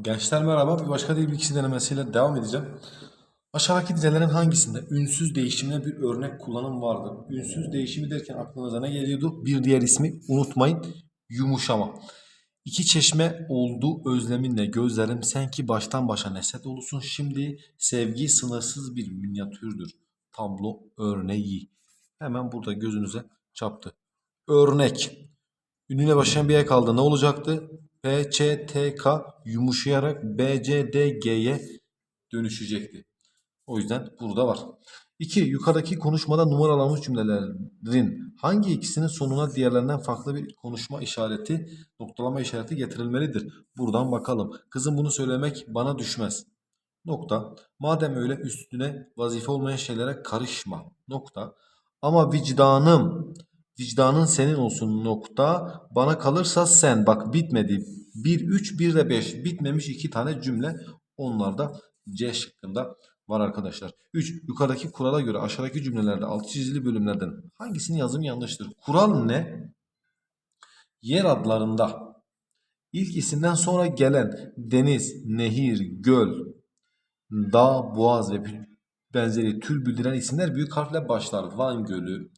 Gençler merhaba. Bir başka dil bilgisi denemesiyle devam edeceğim. Aşağıdaki dizelerin hangisinde ünsüz değişimine bir örnek kullanım vardır? Ünsüz değişimi derken aklınıza ne geliyordu? Bir diğer ismi unutmayın. Yumuşama. İki çeşme oldu özleminle gözlerim sen ki baştan başa neset olursun. Şimdi sevgi sınırsız bir minyatürdür. Tablo örneği. Hemen burada gözünüze çarptı. Örnek. Ünlüyle başlayan bir ek kaldı. Ne olacaktı? P, Ç, T, K yumuşayarak B, C, D, G'ye dönüşecekti. O yüzden burada var. 2. Yukarıdaki konuşmada numaralanmış cümlelerin hangi ikisinin sonuna diğerlerinden farklı bir konuşma işareti, noktalama işareti getirilmelidir? Buradan bakalım. Kızım bunu söylemek bana düşmez. Nokta. Madem öyle üstüne vazife olmayan şeylere karışma. Nokta. Ama vicdanım, vicdanın senin olsun nokta. Bana kalırsa sen. Bak bitmedi. 1, 3, 1 de 5. Bitmemiş iki tane cümle. Onlar da C şıkkında var arkadaşlar. 3. Yukarıdaki kurala göre aşağıdaki cümlelerde altı çizili bölümlerden hangisinin yazımı yanlıştır? Kural ne? Yer adlarında ilk isimden sonra gelen deniz, nehir, göl, dağ, boğaz ve benzeri tür bildiren isimler büyük harfle başlar. Van Gölü,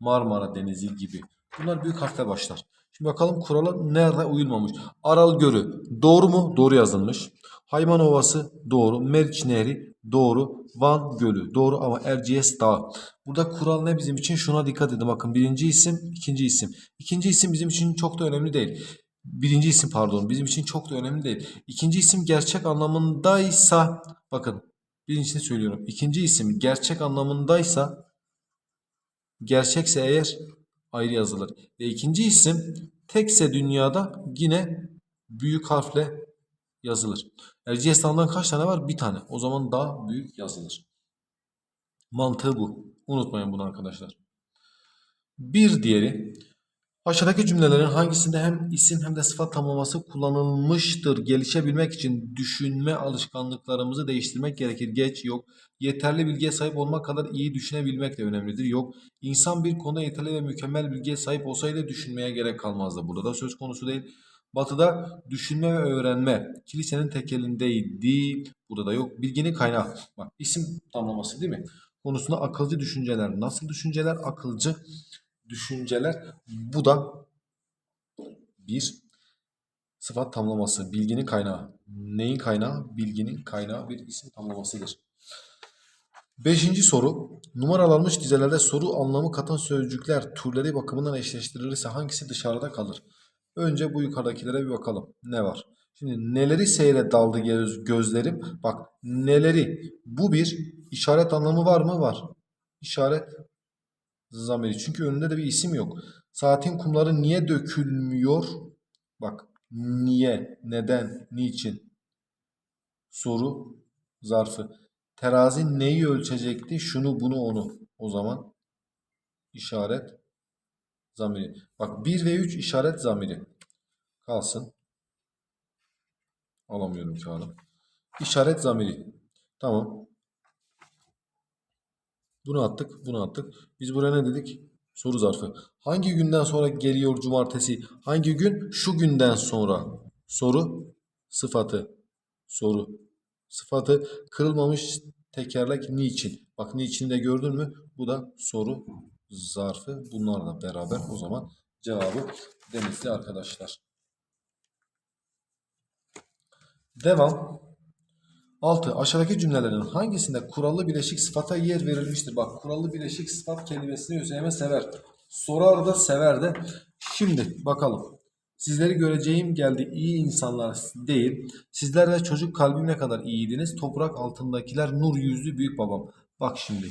Marmara Denizi gibi. Bunlar büyük harfle başlar. Şimdi bakalım kurala nerede uyulmamış. Aral Gölü doğru mu? Doğru yazılmış. Hayman Ovası doğru. Meriç Nehri doğru. Van Gölü doğru ama Erciyes Dağı. Burada kural ne bizim için? Şuna dikkat edin. Bakın birinci isim, ikinci isim. İkinci isim bizim için çok da önemli değil. Birinci isim pardon bizim için çok da önemli değil. İkinci isim gerçek anlamındaysa bakın birincisini söylüyorum. İkinci isim gerçek anlamındaysa gerçekse eğer ayrı yazılır. Ve ikinci isim tekse dünyada yine büyük harfle yazılır. Erciyes Dağı'ndan kaç tane var? Bir tane. O zaman daha büyük yazılır. Mantığı bu. Unutmayın bunu arkadaşlar. Bir diğeri aşağıdaki cümlelerin hangisinde hem isim hem de sıfat tamlaması kullanılmıştır? Gelişebilmek için düşünme alışkanlıklarımızı değiştirmek gerekir. Geç yok. Yeterli bilgiye sahip olmak kadar iyi düşünebilmek de önemlidir. Yok. İnsan bir konuda yeterli ve mükemmel bilgiye sahip olsaydı düşünmeye gerek kalmazdı. Burada da söz konusu değil. Batı'da düşünme ve öğrenme kilisenin tekelindeydi. Burada da yok. Bilginin kaynağı. Bak isim tamlaması değil mi? Konusunda akılcı düşünceler. Nasıl düşünceler? Akılcı düşünceler. Bu da bir sıfat tamlaması. Bilginin kaynağı. Neyin kaynağı? Bilginin kaynağı bir isim tamlamasıdır. Beşinci soru. Numaralanmış dizelerde soru anlamı katan sözcükler türleri bakımından eşleştirilirse hangisi dışarıda kalır? Önce bu yukarıdakilere bir bakalım. Ne var? Şimdi neleri seyre daldı göz, gözlerim? Bak neleri? Bu bir işaret anlamı var mı? Var. İşaret zamiri. Çünkü önünde de bir isim yok. Saatin kumları niye dökülmüyor? Bak niye, neden, niçin? Soru zarfı. Terazi neyi ölçecekti? Şunu, bunu, onu. O zaman işaret zamiri. Bak 1 ve 3 işaret zamiri. Kalsın. Alamıyorum kağıdı. İşaret zamiri. Tamam. Bunu attık, bunu attık. Biz buraya ne dedik? Soru zarfı. Hangi günden sonra geliyor cumartesi? Hangi gün? Şu günden sonra. Soru sıfatı. Soru sıfatı. Kırılmamış tekerlek niçin? Bak niçin de gördün mü? Bu da soru zarfı. Bunlarla beraber o zaman cevabı denizli arkadaşlar. Devam. 6. Aşağıdaki cümlelerin hangisinde kurallı bileşik sıfata yer verilmiştir? Bak kurallı bileşik sıfat kelimesini ÖSYM sever. Sorar da sever de. Şimdi bakalım. Sizleri göreceğim geldi iyi insanlar değil. Sizler de çocuk kalbim ne kadar iyiydiniz. Toprak altındakiler nur yüzlü büyük babam. Bak şimdi.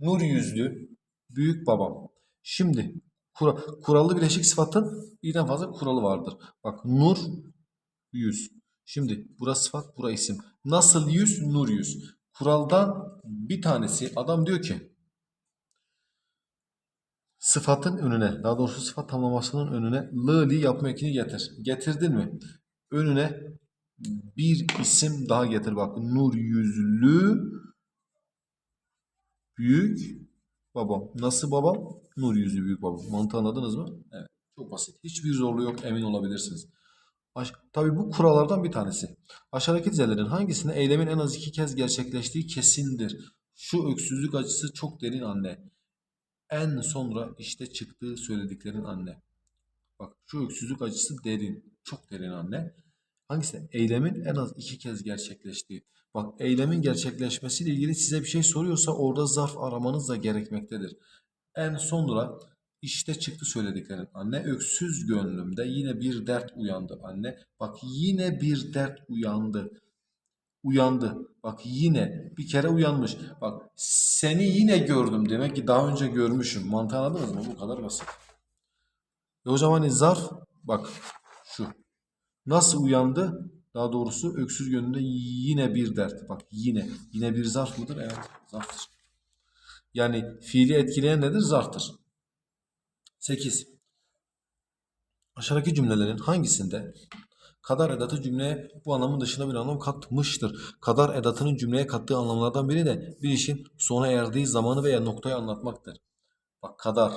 Nur yüzlü büyük babam. Şimdi kura, kurallı bileşik sıfatın birden fazla kuralı vardır. Bak nur yüz. Şimdi burası sıfat, bura isim. Nasıl yüz? Nur yüz. Kuraldan bir tanesi adam diyor ki sıfatın önüne, daha doğrusu sıfat tamlamasının önüne lı li yapma ekini getir. Getirdin mi? Önüne bir isim daha getir bak. Nur yüzlü büyük babam. Nasıl babam? Nur yüzlü büyük babam. Mantığı anladınız mı? Evet. Çok basit. Hiçbir zorluğu yok emin olabilirsiniz. Aş- Tabii bu kurallardan bir tanesi. Aşağıdaki dizelerin hangisinde eylemin en az iki kez gerçekleştiği kesindir? Şu öksüzlük acısı çok derin anne. En sonra işte çıktığı söylediklerin anne. Bak şu öksüzlük acısı derin. Çok derin anne. Hangisi? Eylemin en az iki kez gerçekleştiği. Bak eylemin gerçekleşmesiyle ilgili size bir şey soruyorsa orada zarf aramanız da gerekmektedir. En sonra işte çıktı söylediklerin. Anne öksüz gönlümde yine bir dert uyandı anne. Bak yine bir dert uyandı. Uyandı. Bak yine bir kere uyanmış. Bak seni yine gördüm. Demek ki daha önce görmüşüm. Mantığı anladınız mı? Bu kadar basit. E o zaman zarf bak şu. Nasıl uyandı? Daha doğrusu öksüz gönlünde yine bir dert. Bak yine. Yine bir zarf mıdır? Evet zarftır. Yani fiili etkileyen nedir? Zarftır. 8. Aşağıdaki cümlelerin hangisinde kadar edatı cümleye bu anlamın dışında bir anlam katmıştır? Kadar edatının cümleye kattığı anlamlardan biri de bir işin sona erdiği zamanı veya noktayı anlatmaktır. Bak kadar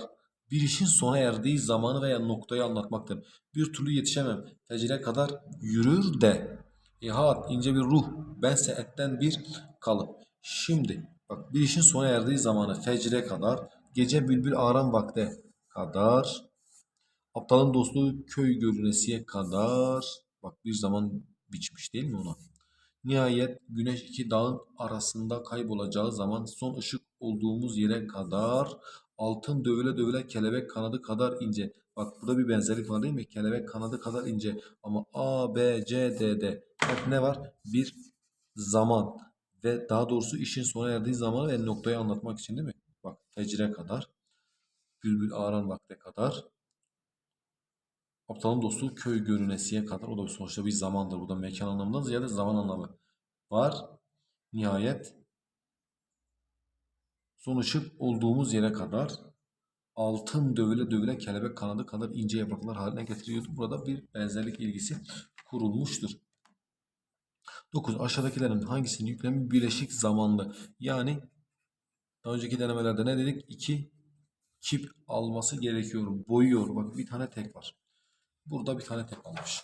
bir işin sona erdiği zamanı veya noktayı anlatmaktır. Bir türlü yetişemem. Fecire kadar yürür de. İhat ince bir ruh. Bense etten bir kalıp. Şimdi bak bir işin sona erdiği zamanı fecire kadar. Gece bülbül aram vakte kadar. Aptalın dostluğu köy görünesiye kadar. Bak bir zaman biçmiş değil mi ona? Nihayet güneş iki dağın arasında kaybolacağı zaman son ışık olduğumuz yere kadar altın dövüle dövüle kelebek kanadı kadar ince. Bak burada bir benzerlik var değil mi? Kelebek kanadı kadar ince. Ama A, B, C, D, D. Bak ne var? Bir zaman ve daha doğrusu işin sona erdiği zamanı ve noktayı anlatmak için değil mi? Bak fecre kadar. Bülbül ağaran vakte kadar. Aptalın dostluğu köy görünesiye kadar. O da sonuçta bir zamandır. Bu da mekan anlamından ziyade zaman anlamı var. Nihayet son ışık olduğumuz yere kadar altın dövüle dövüle kelebek kanadı kadar ince yapraklar haline getiriyordu. Burada bir benzerlik ilgisi kurulmuştur. 9. Aşağıdakilerin hangisinin yüklemi bileşik zamanlı? Yani daha önceki denemelerde ne dedik? 2 kip alması gerekiyor. Boyuyor. Bak bir tane tek var. Burada bir tane tek almış.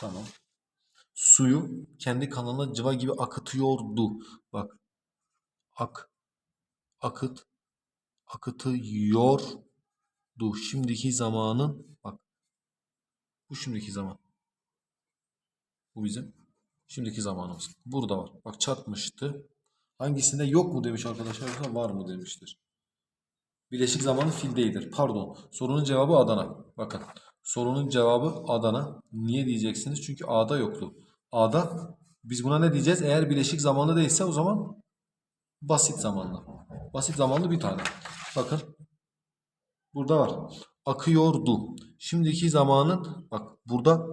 Tamam. Suyu kendi kanalına cıva gibi akıtıyordu. Bak. Ak. Akıt. Akıtıyordu. Şimdiki zamanın bak. Bu şimdiki zaman. Bu bizim şimdiki zamanımız. Burada var. Bak çarpmıştı. Hangisinde yok mu demiş arkadaşlar var mı demiştir. Bileşik zamanı fildeydir. Pardon. Sorunun cevabı Adana. Bakın. Sorunun cevabı Adana. Niye diyeceksiniz? Çünkü A'da yoktu. A'da biz buna ne diyeceğiz? Eğer bileşik zamanlı değilse o zaman basit zamanlı. Basit zamanlı bir tane. Bakın. Burada var. Akıyordu. Şimdiki zamanın bak burada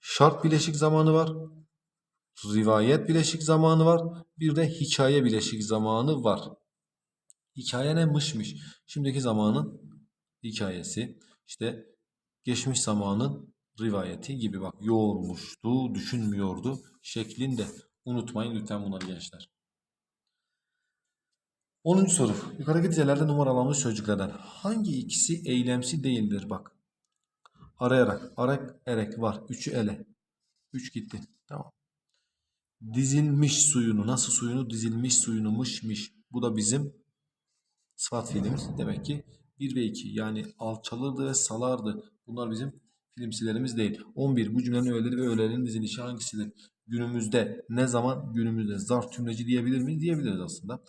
şart bileşik zamanı var. Rivayet bileşik zamanı var. Bir de hikaye bileşik zamanı var. Hikaye ne mışmış. Şimdiki zamanın hikayesi. işte geçmiş zamanın rivayeti gibi bak yoğurmuştu, düşünmüyordu şeklinde. Unutmayın lütfen bunları gençler. 10. soru. Yukarıdaki dizelerde numaralanmış sözcüklerden hangi ikisi eylemsi değildir? Bak. Arayarak. Arak, erek var. Üçü ele. Üç gitti. Tamam. Dizilmiş suyunu. Nasıl suyunu? Dizilmiş suyunu mışmış. Bu da bizim sıfat fiilimiz. Demek ki 1 ve 2 yani alçalırdı ve salardı. Bunlar bizim fiilimsilerimiz değil. 11. Bu cümlenin öğeleri ve öğelerinin dizilişi hangisidir? Günümüzde ne zaman? Günümüzde zarf tümleci diyebilir miyiz? Diyebiliriz aslında.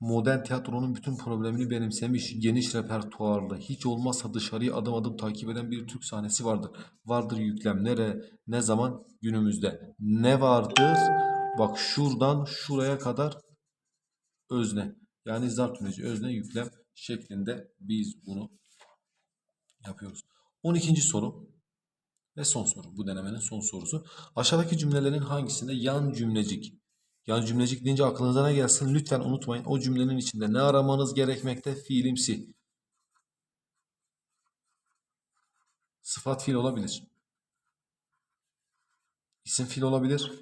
Modern tiyatronun bütün problemini benimsemiş, geniş repertuarlı, hiç olmazsa dışarıyı adım adım takip eden bir Türk sahnesi vardır. Vardır yüklem. Nere, ne zaman? Günümüzde. Ne vardır? Bak şuradan şuraya kadar özne. Yani zarf tümleci özne yüklem şeklinde biz bunu yapıyoruz. 12. soru ve son soru. Bu denemenin son sorusu. Aşağıdaki cümlelerin hangisinde yan cümlecik? Yan cümlecik deyince aklınıza ne gelsin? Lütfen unutmayın. O cümlenin içinde ne aramanız gerekmekte? Fiilimsi. Sıfat fiil olabilir. İsim fiil olabilir.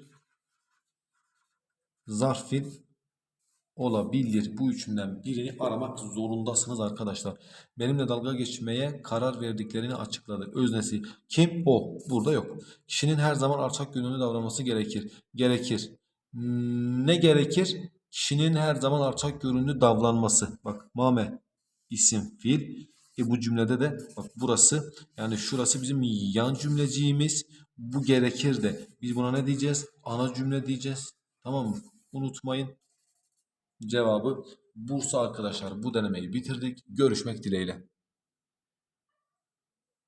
Zarf fiil olabilir. Bu üçünden birini aramak zorundasınız arkadaşlar. Benimle dalga geçmeye karar verdiklerini açıkladı. Öznesi kim? O. Burada yok. Kişinin her zaman alçak gönüllü davranması gerekir. Gerekir. Hmm, Ne gerekir? Kişinin her zaman alçak gönüllü davranması. Bak Mame isim fiil. E bu cümlede de bak burası yani şurası bizim yan cümleciğimiz. Bu gerekir de biz buna ne diyeceğiz? Ana cümle diyeceğiz. Tamam mı? Unutmayın. Cevabı Bursa arkadaşlar. Bu denemeyi bitirdik. Görüşmek dileğiyle.